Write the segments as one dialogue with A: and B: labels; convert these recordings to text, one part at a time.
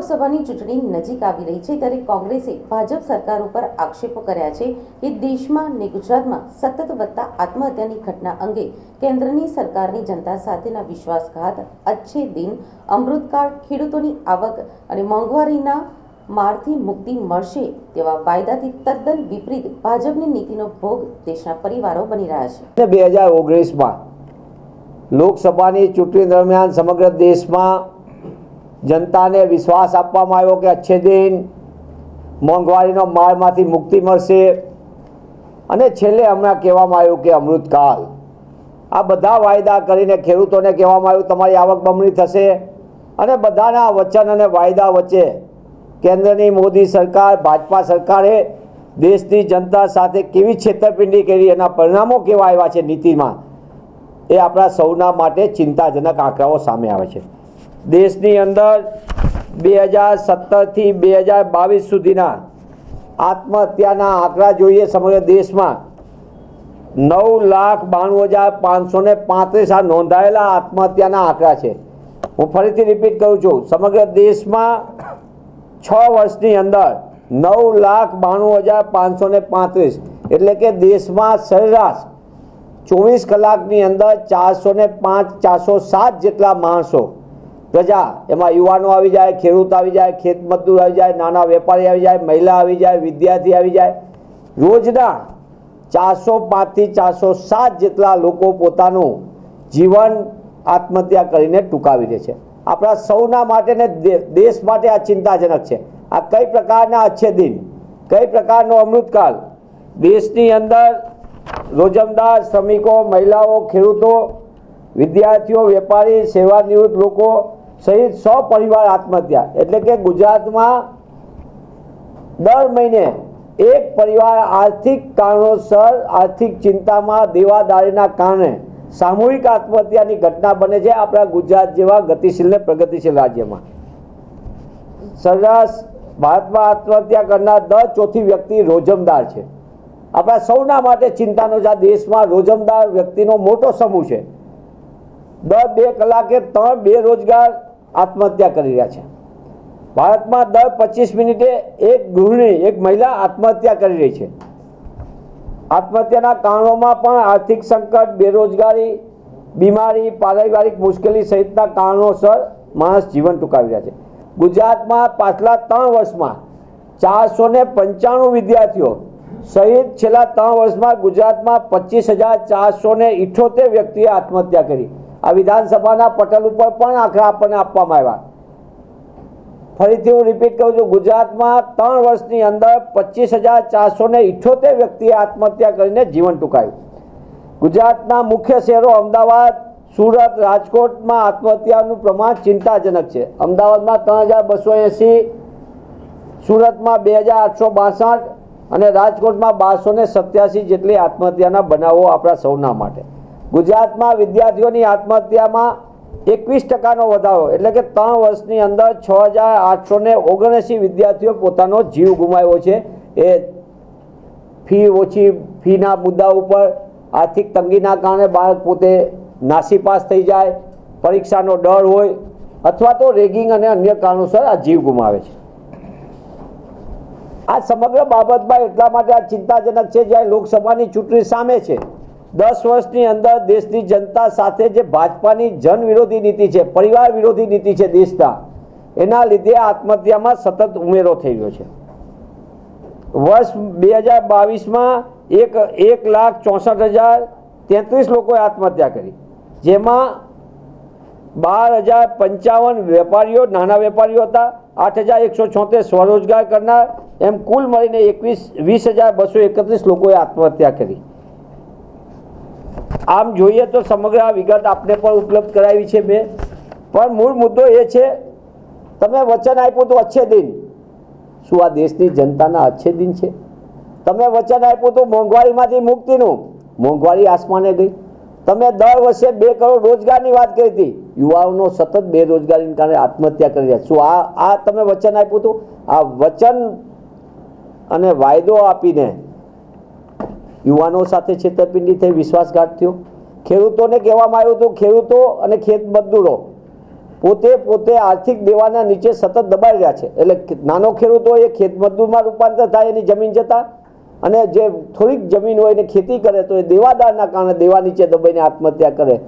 A: લોકસભાની ચૂંટણી નજીક આવી રહી છે ત્યારે કોંગ્રેસે ભાજપ સરકાર ઉપર આક્ષેપો કર્યા છે કે દેશમાં ને ગુજરાતમાં સતત વધતા આત્મહત્યાની ઘટના અંગે કેન્દ્રની સરકારની જનતા સાથેના વિશ્વાસઘાત, અચ્છે દિન, અમૃતકાળ, ખેડૂતોની આવક અને મોંઘવારીના મારથી મુક્તિ મળશે તેવા વાયદાથી તદ્દન વિપરીત ભાજપની નીતિનો ભોગ દેશના પરિવારો બની રહ્યા છે.
B: બે હજાર ઓગણીસમાં લોકસભાની ચૂંટણી દરમિયાન સમગ્ર દેશમાં જનતાને વિશ્વાસ આપવામાં આવ્યો કે અચ્છે દિન મોંઘવારીનો માળમાંથી મુક્તિ મળશે. અને છેલ્લે હમણાં કહેવામાં આવ્યું કે અમૃતકાળ. આ બધા વાયદા કરીને ખેડૂતોને કહેવામાં આવ્યું, તમારી આવક બમણી થશે. અને બધાના વચન અને વાયદા વચ્ચે કેન્દ્રની મોદી સરકાર, ભાજપા સરકારે દેશની જનતા સાથે કેવી છેતરપિંડી કરી એના પરિણામો કેવા આવ્યા છે નીતિમાં. એ આપણા સૌના માટે ચિંતાજનક આંકડાઓ સામે આવે છે. દેશની અંદર બે હજાર સત્તરથી બે હજાર બાવીસ સુધીના આત્મહત્યાના આંકડા જોઈએ સમગ્ર દેશમાં નવ લાખ બાણું હજાર પાંચસો ને પાંત્રીસ આ નોંધાયેલા આત્મહત્યાના આંકડા છે. હું ફરીથી રિપીટ કરું છું, સમગ્ર દેશમાં છ વર્ષની અંદર નવ લાખ બાણું હજાર પાંચસો ને પાંત્રીસ એટલે કે દેશમાં સરેરાશ ચોવીસ કલાકની અંદર ચારસો ને પાંચ, ચારસો સાત જેટલા માણસો પ્રજા, એમાં યુવાનો આવી જાય, ખેડૂત આવી જાય, ખેત મજદૂર આવી જાય, નાના વેપારી આવી જાય, મહિલા આવી જાય, વિદ્યાર્થી આવી જાય. રોજના ચારસો પાંચથી ચારસો સાત જેટલા લોકો પોતાનું જીવન આત્મહત્યા કરીને ટૂંકાવી દે છે. આપણા સૌના માટે ને દેશ માટે આ ચિંતાજનક છે. આ કઈ પ્રકારના અચ્છે દિન કઈ પ્રકારનો અમૃતકાળ? દેશની અંદર રોજમદાર શ્રમિકો, મહિલાઓ, ખેડૂતો, વિદ્યાર્થીઓ, વેપારી સેવા નિવૃત્ત લોકો સહિત સો પરિવાર આત્મહત્યા. એટલે કે ગુજરાતમાં દર મહિને એક પરિવાર આર્થિક કારણોસર, આર્થિક ચિંતામાં, દેવાદારીના કારણે સામૂહિક આત્મહત્યાની ઘટના બને છે આપણા ગુજરાત જેવા ગતિશીલ ને પ્રગતિશીલ રાજ્યમાં. સરેરાશ ભારતમાં આત્મહત્યા કરનાર દર ચોથી વ્યક્તિ રોજમદાર છે. આપણા સૌના માટે ચિંતાનો જ આ દેશમાં રોજમદાર વ્યક્તિનો મોટો સમૂહ છે. દર બે કલાકે ત્રણ બેરોજગાર આત્મહત્યા કરી રહ્યા છે. ભારતમાં દર પચીસ મિનિટે એક ગૃહિણી, એક મહિલા આત્મહત્યા કરી રહી છે. આત્મહત્યાના કારણોમાં પણ આર્થિક સંકટ, બેરોજગારી, બીમારી, પારિવારિક મુશ્કેલી સહિતના કારણોસર માણસ જીવન ટૂંકાવી રહ્યા છે. ગુજરાતમાં પાછલા ત્રણ વર્ષમાં ચારસો ને પંચાણું વિદ્યાર્થીઓ સહિત છેલ્લા ત્રણ વર્ષમાં ગુજરાતમાં પચીસ હજાર ચારસો ને ઇઠોતેર વ્યક્તિએ આત્મહત્યા કરી. આ વિધાનસભાના પટલ ઉપર પણ આંકડા આપણને આપવામાં આવ્યા. ફરીથી હું રિપીટ કરું છું, ગુજરાતમાં ત્રણ વર્ષની અંદર પચીસ હજાર ચારસો ને ઇઠ્ઠોતેર વ્યક્તિએ આત્મહત્યા કરીને જીવન ટૂંકાયું. ગુજરાતના મુખ્ય શહેરો અમદાવાદ, સુરત, રાજકોટમાં આત્મહત્યાનું પ્રમાણ ચિંતાજનક છે. અમદાવાદમાં ત્રણ હજાર બસો એંસી, સુરતમાં બે હજાર આઠસો બાસઠ અને રાજકોટમાં બારસો ને સત્યાસી જેટલી આત્મહત્યાના બનાવો આપણા સૌના માટે. ગુજરાતમાં વિદ્યાર્થીઓની આત્મહત્યામાં એકવીસ ટકાનો વધારો. એટલે કે ત્રણ વર્ષની અંદર છ હજાર આઠસો ને ઓગણએંસી વિદ્યાર્થીઓ પોતાનો જીવ ગુમાવ્યો છે. એ ફી ઓછી, ફીના મુદ્દા ઉપર આર્થિક તંગીના કારણે બાળક પોતે નાસીપાસ થઈ જાય, પરીક્ષાનો ડર હોય, અથવા તો રેગિંગ અને અન્ય કારણોસર આ જીવ ગુમાવે છે. આ સમગ્ર બાબતમાં એટલા માટે આ ચિંતાજનક છે જ્યારે લોકસભાની ચૂંટણી સામે છે. દસ વર્ષની અંદર દેશની જનતા સાથે જે ભાજપાની જન વિરોધી નીતિ છે, પરિવાર વિરોધી નીતિ છે દેશના, એના લીધે આત્મહત્યામાં સતત ઉમેરો થઈ રહ્યો છે. વર્ષ બે હજાર બાવીસમાં એક એક લાખ ચોસઠ હજાર તેત્રીસ લોકોએ આત્મહત્યા કરી. જેમાં બાર હજાર પંચાવન વેપારીઓ, નાના વેપારીઓ હતા, આઠ હજાર એકસો છોતેર સ્વરોજગાર કરનાર, એમ કુલ મળીને એકવીસ, વીસ હજાર બસો એકત્રીસ લોકોએ આત્મહત્યા કરી. આમ જોઈએ તો સમગ્ર આ વિગત આપને પણ ઉપલબ્ધ કરાવી છે મેં. પણ મૂળ મુદ્દો એ છે, તમે વચન આપ્યું તો અચ્છે દિન. શું આ દેશની જનતાના અચ્છે દિન છે? તમે વચન આપ્યું તો મોંઘવારીમાંથી મુક્તિનું. મોંઘવારી આસમાને ગઈ. તમે દર વર્ષે બે કરોડ રોજગારની વાત કરી હતી. યુવાઓનો સતત બેરોજગારીને કારણે આત્મહત્યા કરી રહ્યા. શું આ આ તમે વચન આપ્યું હતું? આ વચન અને વાયદો આપીને યુવાનો સાથે છેતરપિંડી થઈ, વિશ્વાસઘાત થયો. ખેડૂતોને કહેવામાં આવ્યું હતું, ખેડૂતો અને ખેત મજદૂરો પોતે પોતે આર્થિક દેવાના નીચે સતત દબાઈ રહ્યા છે. એટલે નાનો ખેડૂત એ ખેત મજદૂરમાં રૂપાંતર થાય, એની જમીન જતા અને જે થોડીક જમીન હોય એને ખેતી કરે, તો એ દેવાદારના કારણે દેવા નીચે દબાઈને આત્મહત્યા કરે.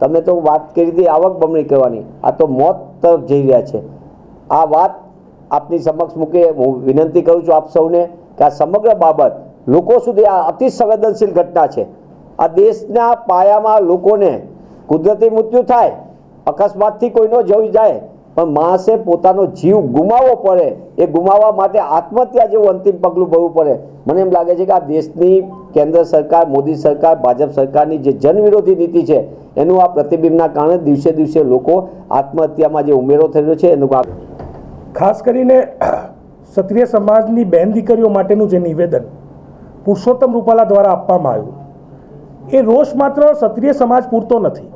B: તમે તો વાત કરી હતી આવક બમણી કરવાની. આ તો મોત તરફ જઈ રહ્યા છે. આ વાત આપની સમક્ષ મૂકે હું વિનંતી કરું છું આપ સૌને કે આ સમગ્ર બાબત લોકો સુધી આ અતિ સંવેદનશીલ ઘટના છે. આ દેશના પાયામાં લોકોને કુદરતી મૃત્યુ થાય, અકસ્માતથી કોઈનો જવી જાય, પણ માણસે પોતાનો જીવ ગુમાવવો પડે, એ ગુમાવવા માટે આત્મહત્યા જેવું અંતિમ પગલું ભરવું પડે. મને એમ લાગે છે કે આ દેશની કેન્દ્ર સરકાર, મોદી સરકાર, ભાજપ સરકારની જે જનવિરોધી નીતિ છે, એનું આ પ્રતિબિંબના કારણે દિવસે દિવસે લોકો આત્મહત્યામાં જે ઉમેરો થયો છે, એનું
C: ખાસ કરીને ક્ષત્રિય સમાજની બહેન દીકરીઓ માટેનું જે નિવેદન પુરુષોત્તમ રૂપાલા દ્વારા આપવામાં આવ્યું. એ રોષ માત્ર ક્ષત્રિય સમાજ પૂરતો નથી.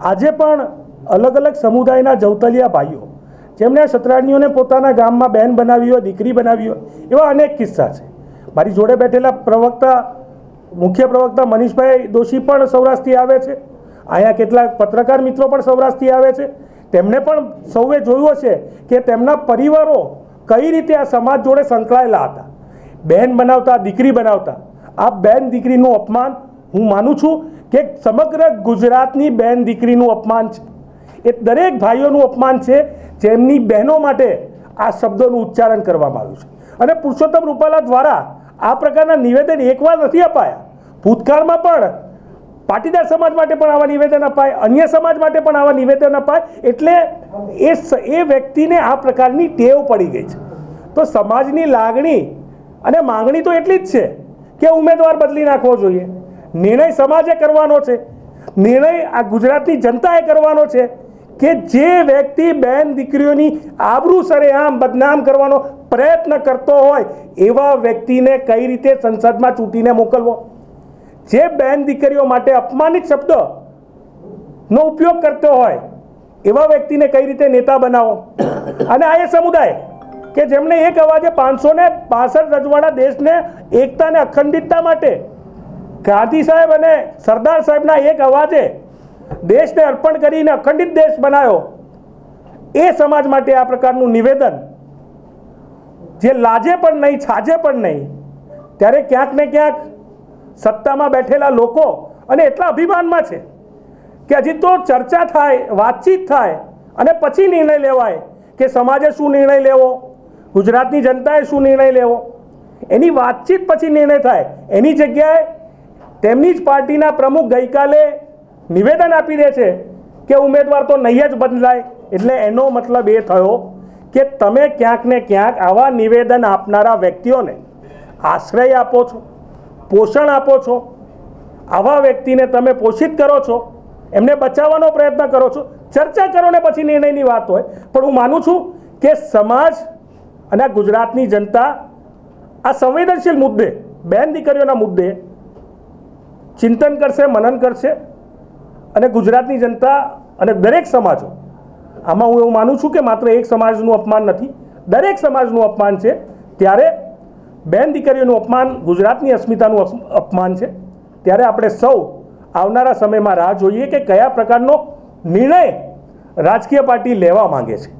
C: આજે પણ અલગ અલગ સમુદાયના જવતલિયા ભાઈઓ, જેમણે સતરાણીઓને પોતાના ગામમાં બહેન બનાવી હોય, દીકરી બનાવી હોય, એવા અનેક કિસ્સા છે. મારી જોડે બેઠેલા પ્રવક્તા, મુખ્ય પ્રવક્તા મનીષભાઈ દોશી પણ સૌરાષ્ટ્રથી આવે છે. અહીંયા કેટલાક પત્રકાર મિત્રો પણ સૌરાષ્ટ્રથી આવે છે. તેમણે પણ સૌએ જોયું હશે કે તેમના પરિવારો કઈ રીતે આ સમાજ જોડે સંકળાયેલા હતા. બહેન બનાવતા, દીકરી બનાવતા. આ બહેન દીકરીનું અપમાન હું માનું છું કે સમગ્ર ગુજરાતની બહેન દીકરીનું અપમાન છે. એ દરેક ભાઈઓનું અપમાન છે જેમની બહેનો માટે આ શબ્દોનું ઉચ્ચારણ કરવામાં આવ્યું છે. અને પુરુષોત્તમ રૂપાલા દ્વારા આ પ્રકારના નિવેદન એકવાર નથી અપાયા. ભૂતકાળમાં પણ પાટીદાર સમાજ માટે પણ આવા નિવેદન અપાય, અન્ય સમાજ માટે પણ આવા નિવેદન અપાય, એટલે એ એ વ્યક્તિને આ પ્રકારની ટેવ પડી ગઈ છે. તો સમાજની લાગણી અને માંગણી તો એટલી જ છે કે ઉમેદવાર બદલી નાખવો જોઈએ. નિર્ણય સમાજે કરવાનો છે. નિર્ણય આ ગુજરાતની જનતાએ કરવાનો છે કે જે વ્યક્તિ બેન દીકરીઓની આબરૂ સરેઆમ બદનામ કરવાનો પ્રયત્ન કરતો હોય, એવા વ્યક્તિને કઈ રીતે સંસદમાં ચૂંટીને મોકલવો? જે બેન દીકરીઓ માટે અપમાનિત શબ્દનો ઉપયોગ કરતો હોય, એવા વ્યક્તિને કઈ રીતે નેતા બનાવો? અને આ એ સમુદાય કે જેમણે એક અવાજે પાંચસો ને પાસઠ રજવાડા દેશને એકતા અને અખંડિતતા માટે ગાંધી સાહેબ અને સરદાર સાહેબના એક અવાજે દેશને અર્પણ કરીને અખંડિત દેશ બનાવ્યો એ સમાજ માટે આ પ્રકારનું નિવેદન જે લાજે પણ નહીં, છાજે પણ નહીં, ત્યારે ક્યાંક ને ક્યાંક સત્તામાં બેઠેલા લોકો અને એટલા અભિમાનમાં છે કે હજી તો ચર્ચા થાય, વાતચીત થાય અને પછી નિર્ણય લેવાય કે સમાજે શું નિર્ણય લેવો. ગુજરાતની જનતાએ શું નિર્ણય લેવો? એની વાતચીત પછી નિર્ણય થાય. એની જગ્યાએ તેમની જ પાર્ટીના પ્રમુખ ગઈકાલે નિવેદન આપી દે છે કે ઉમેદવાર તો નહીં જ બદલાય. એટલે એનો મતલબ એ થયો કે તમે ક્યાંક ને ક્યાંક આવા નિવેદન આપનારા વ્યક્તિઓને આશ્રય આપો છો, પોષણ આપો છો. આવા વ્યક્તિને તમે પોષિત કરો છો. એમને બચાવવાનો પ્રયત્ન કરો છો. ચર્ચા કરો ને પછી નિર્ણયની વાત હોય. પણ હું માનું છું કે સમાજ અને આ ગુજરાતની જનતા આ સંવેદનશીલ મુદ્દે, બેન દીકરીઓના મુદ્દે ચિંતન કરશે, મનન કરશે અને ગુજરાતની જનતા અને દરેક સમાજો, આમાં હું એવું માનું છું કે માત્ર એક સમાજનું અપમાન નથી, દરેક સમાજનું અપમાન છે. ત્યારે બેન દીકરીઓનું અપમાન ગુજરાતની અસ્મિતાનું અપમાન છે. ત્યારે આપણે સૌ આવનારા સમયમાં રાહ જોઈએ કે કયા પ્રકારનો નિર્ણય રાજકીય પાર્ટી લેવા માંગે છે.